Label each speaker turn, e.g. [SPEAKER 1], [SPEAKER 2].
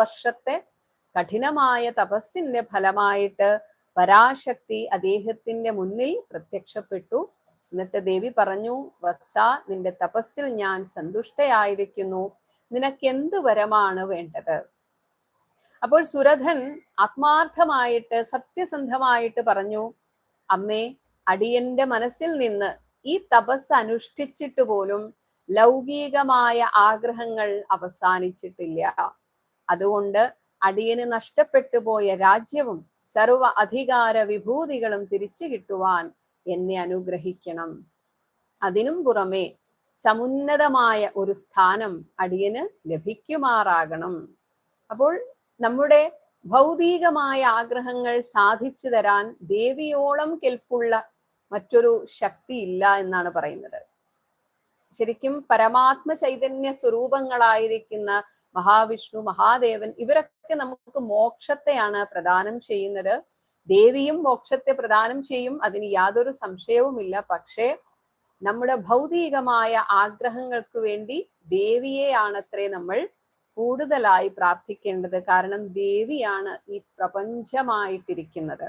[SPEAKER 1] വർഷത്തെ കഠിനമായ തപസ്സിന്റെ ഫലമായിട്ട് പരാശക്തി അദ്ദേഹത്തിന്റെ മുന്നിൽ പ്രത്യക്ഷപ്പെട്ടു. എന്നിട്ട് ദേവി പറഞ്ഞു വത്സ നിന്റെ തപസ്സിൽ ഞാൻ സന്തുഷ്ടയായിരിക്കുന്നു. നിനക്ക് എന്ത് വരമാണ് വേണ്ടത്? അപ്പോൾ സുരഥൻ ആത്മാർത്ഥമായിട്ട് സത്യസന്ധമായിട്ട് പറഞ്ഞു അമ്മേ അടിയന്റെ മനസ്സിൽ നിന്ന് ഈ തപസ് അനുഷ്ഠിച്ചിട്ട് പോലും ലൗകികമായ ആഗ്രഹങ്ങൾ അവസാനിച്ചിട്ടില്ല. അതുകൊണ്ട് അടിയന് നഷ്ടപ്പെട്ടു പോയ രാജ്യവും സർവ അധികാര വിഭൂതികളും തിരിച്ചു കിട്ടുവാൻ എന്നെ അനുഗ്രഹിക്കണം. അതിനും പുറമെ സമുന്നതമായ ഒരു സ്ഥാനം അടിയന് ലഭിക്കുമാറാകണം. അപ്പോൾ നമ്മുടെ ഭൗതികമായ ആഗ്രഹങ്ങൾ സാധിച്ചു തരാൻ ദേവിയോളം കെൽപ്പുള്ള മറ്റൊരു ശക്തി ഇല്ല എന്നാണ് പറയുന്നത്. ശരിക്കും പരമാത്മ ചൈതന്യ സ്വരൂപങ്ങളായിരിക്കുന്ന മഹാവിഷ്ണു മഹാദേവൻ ഇവരൊക്കെ നമുക്ക് മോക്ഷത്തെയാണ് പ്രദാനം ചെയ്യുന്നത്. ദേവിയും മോക്ഷത്തെ പ്രദാനം ചെയ്യും. അതിന് യാതൊരു സംശയവുമില്ല. പക്ഷേ നമ്മുടെ ഭൗതികമായ ആഗ്രഹങ്ങൾക്ക് വേണ്ടി ദേവിയെയാണത്രേ നമ്മൾ കൂടുതലായി പ്രാർത്ഥിക്കേണ്ടത്. കാരണം ദേവിയാണ് ഈ പ്രപഞ്ചമായിട്ടിരിക്കുന്നത്.